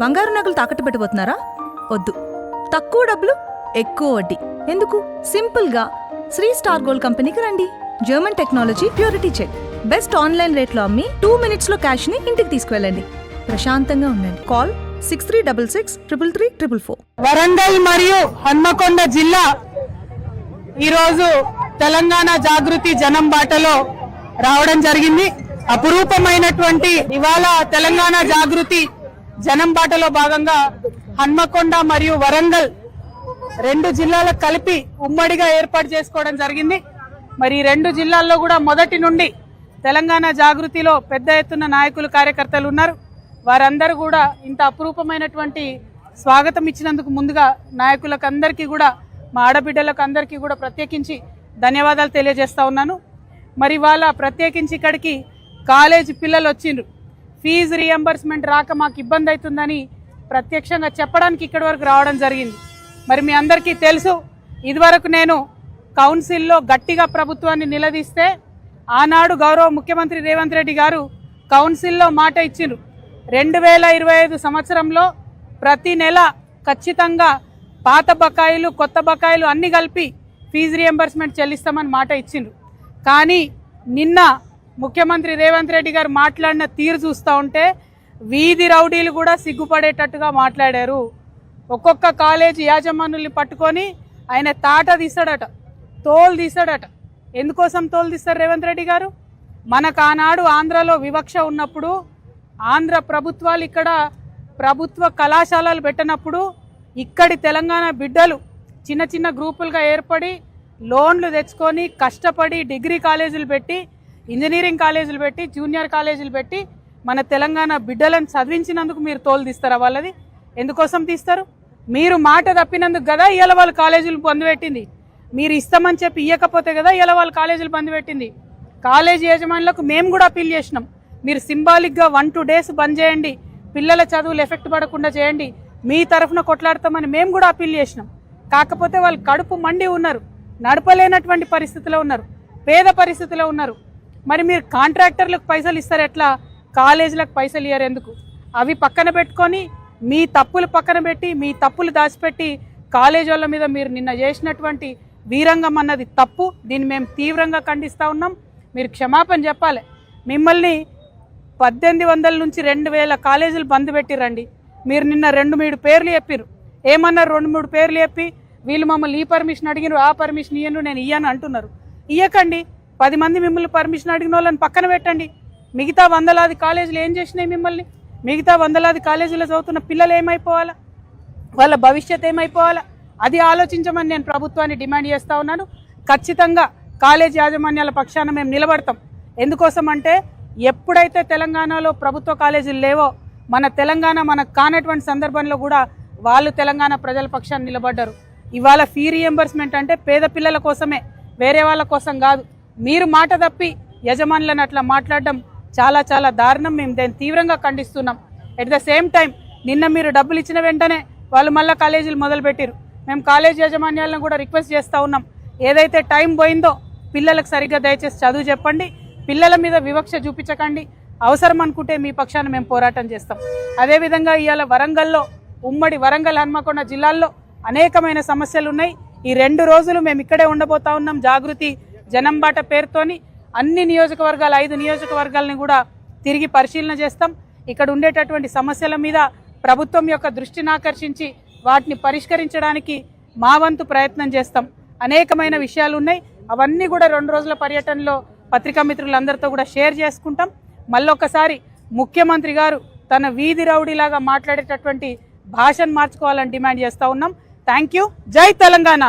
బంగారు నగలు తాకట్టు పెట్టబోతున్నారా వద్దు. తక్కువ డబ్బులు ఎక్కువ వడ్డీ. ఎందుకు? సింపుల్గా. శ్రీ స్టార్ గోల్డ్ కంపెనీకి రండి. German technology purity check. Best online రేట్లో అమ్మి టూ మినిట్స్లో క్యాష్ని ఇంటికి తీసుకువెళ్ళండి. ప్రశాంతంగా ఉండండి. Call six three double six triple three triple four. Warangal మరియు హన్మకొండ జిల్లా ఈరోజు తెలంగాణ జాగృతి జనం బాటలో రావడం జరిగింది. అపురూపమైనటువంటి ఇవాళ తెలంగాణ జాగృతి జనం బాటలో భాగంగా హన్మకొండ మరియు వరంగల్ రెండు జిల్లాలకు కలిపి ఉమ్మడిగా ఏర్పాటు చేసుకోవడం జరిగింది. మరి రెండు జిల్లాల్లో కూడా మొదటి నుండి తెలంగాణ జాగృతిలో పెద్ద ఎత్తున నాయకులు కార్యకర్తలు ఉన్నారు. వారందరూ కూడా ఇంత అపురూపమైనటువంటి స్వాగతం ఇచ్చినందుకు ముందుగా నాయకులకు అందరికీ కూడా మా ఆడబిడ్డలకు అందరికీ కూడా ప్రత్యేకించి ధన్యవాదాలు తెలియజేస్తా ఉన్నాను. మరి వాళ్ళ ప్రత్యేకించి ఇక్కడికి కాలేజీ పిల్లలు వచ్చిండ్రు. ఫీజు రియంబర్స్మెంట్ రాక మాకు ఇబ్బంది అవుతుందని ప్రత్యక్షంగా చెప్పడానికి ఇక్కడి వరకు రావడం జరిగింది. మరి మీ అందరికీ తెలుసు ఇదివరకు నేను కౌన్సిల్లో గట్టిగా ప్రభుత్వాన్ని నిలదీస్తే ఆనాడు గౌరవ ముఖ్యమంత్రి రేవంత్ రెడ్డి గారు కౌన్సిల్లో మాట ఇచ్చిండ్రు. రెండు వేల ఇరవై ఐదు సంవత్సరంలో ప్రతి నెల ఖచ్చితంగా పాత బకాయిలు కొత్త బకాయిలు అన్నీ కలిపి ఫీజు రియంబర్స్మెంట్ చెల్లిస్తామని మాట ఇచ్చిండ్రు. కానీ నిన్న ముఖ్యమంత్రి రేవంత్ రెడ్డి గారు మాట్లాడిన తీరు చూస్తూ ఉంటే వీధి రౌడీలు కూడా సిగ్గుపడేటట్టుగా మాట్లాడారు. ఒక్కొక్క కాలేజీ యాజమానుల్ని పట్టుకొని ఆయన తాట తీస్తాడట తోలు తీస్తాడట. ఎందుకోసం తోలు తీస్తారు రేవంత్ రెడ్డి గారు? మనకు ఆనాడు ఆంధ్రలో వివక్ష ఉన్నప్పుడు ఆంధ్ర ప్రభుత్వాలు ఇక్కడ ప్రభుత్వ కళాశాలలు పెట్టినప్పుడు ఇక్కడి తెలంగాణ బిడ్డలు చిన్న చిన్న గ్రూపులుగా ఏర్పడి లోన్లు తెచ్చుకొని కష్టపడి డిగ్రీ కాలేజీలు పెట్టి ఇంజనీరింగ్ కాలేజీలు పెట్టి జూనియర్ కాలేజీలు పెట్టి మన తెలంగాణ బిడ్డలను చదివించినందుకు మీరు తోలు తీస్తారా వాళ్ళది? ఎందుకోసం తీస్తారు? మీరు మాట తప్పినందుకు కదా ఇవాళ వాళ్ళు కాలేజీలు పొందిపెట్టింది. మీరు ఇస్తామని చెప్పి ఇవ్వకపోతే కదా ఇవాళ వాళ్ళు కాలేజీలు బంద్ పెట్టింది కాలేజీ యజమానులకు మేము కూడా అప్పీల్ చేసినాం. మీరు సింబాలిక్గా వన్ టూ డేస్ బంద్ చేయండి. పిల్లల చదువులు ఎఫెక్ట్ పడకుండా చేయండి. మీ తరఫున కొట్లాడతామని మేము కూడా అప్పీల్ చేసినాం. కాకపోతే వాళ్ళు కడుపు మండి ఉన్నారు. నడపలేనటువంటి పరిస్థితిలో ఉన్నారు. పేద పరిస్థితిలో ఉన్నారు. మరి మీరు కాంట్రాక్టర్లకు పైసలు ఇస్తారు ఎట్లా? కాలేజీలకు పైసలు ఇయ్యారు ఎందుకు? అవి పక్కన పెట్టుకొని మీ తప్పులు పక్కన పెట్టి మీ తప్పులు దాచిపెట్టి కాలేజ్ వాళ్ళ మీద మీరు నిన్న చేసినటువంటి వీరంగం అన్నది తప్పు. దీన్ని మేము తీవ్రంగా ఖండిస్తూ ఉన్నాం. మీరు క్షమాపణ చెప్పాలి. మిమ్మల్ని పద్దెనిమిది వందల నుంచి రెండు వేల కాలేజీలు బంద్ పెట్టిరండి. మీరు నిన్న రెండు మూడు పేర్లు చెప్పారు ఏమన్నారు రెండు మూడు పేర్లు చెప్పి? వీళ్ళు మమ్మల్ని ఈ పర్మిషన్ అడిగినారు ఆ పర్మిషన్ ఇయ్యను నేను ఇయ్యాను అంటున్నారు. ఇయ్యకండి. పది మంది మిమ్మల్ని పర్మిషన్ అడిగిన వాళ్ళని పక్కన పెట్టండి. మిగతా వందలాది కాలేజీలు ఏం చేసినాయి మిమ్మల్ని? మిగతా వందలాది కాలేజీలో చదువుతున్న పిల్లలు ఏమైపోవాలా? వాళ్ళ భవిష్యత్ ఏమైపోవాలా? అది ఆలోచించమని నేను ప్రభుత్వాన్ని డిమాండ్ చేస్తూ ఉన్నాను. ఖచ్చితంగా కాలేజ్ యాజమాన్యాల పక్షాన మేము నిలబడతాం. ఎందుకోసం అంటే ఎప్పుడైతే తెలంగాణలో ప్రభుత్వ కాలేజీలు లేవో మన తెలంగాణ మనకు కానటువంటి సందర్భంలో కూడా వాళ్ళు తెలంగాణ ప్రజల పక్షాన్ని నిలబడ్డారు. ఇవాళ ఫీ రియంబర్స్మెంట్ అంటే పేద పిల్లల కోసమే వేరే వాళ్ళ కోసం కాదు. మీరు మాట తప్పి యజమానులను అట్లా మాట్లాడడం చాలా చాలా దారుణం. మేము దాన్ని తీవ్రంగా ఖండిస్తున్నాం. ఎట్ ద సేమ్ టైం నిన్న మీరు డబ్బులు ఇచ్చిన వెంటనే వాళ్ళు మళ్ళీ కాలేజీలు మొదలుపెట్టారు మేము కాలేజ్ యాజమాన్యాలను కూడా రిక్వెస్ట్ చేస్తూ ఉన్నాం. ఏదైతే టైం పోయిందో పిల్లలకు సరిగ్గా దయచేసి చదువు చెప్పండి. పిల్లల మీద వివక్ష చూపించకండి. అవసరం అనుకుంటే మీ పక్షాన మేము పోరాటం చేస్తాం. అదేవిధంగా ఇవాళ వరంగల్లో ఉమ్మడి వరంగల్ హన్మకొండ జిల్లాల్లో అనేకమైన సమస్యలు ఉన్నాయి. ఈ రెండు రోజులు మేము ఇక్కడే ఉండబోతా ఉన్నాం. జాగృతి జనంబాట పేరుతోని అన్ని నియోజకవర్గాలు ఐదు నియోజకవర్గాలని కూడా తిరిగి పరిశీలన చేస్తాం. ఇక్కడ ఉండేటటువంటి సమస్యల మీద ప్రభుత్వం యొక్క దృష్టిని ఆకర్షించి వాటిని పరిష్కరించడానికి మా వంతు ప్రయత్నం చేస్తాం. అనేకమైన విషయాలు ఉన్నాయి. అవన్నీ కూడా రెండు రోజుల పర్యటనలో పత్రికా మిత్రులందరితో కూడా షేర్ చేసుకుంటాం. మళ్ళొకసారి ముఖ్యమంత్రి గారు తన వీధి రౌడీలాగా మాట్లాడేటటువంటి భాషను మార్చుకోవాలని డిమాండ్ చేస్తూ ఉన్నాం. Thank you. జై తెలంగాణ.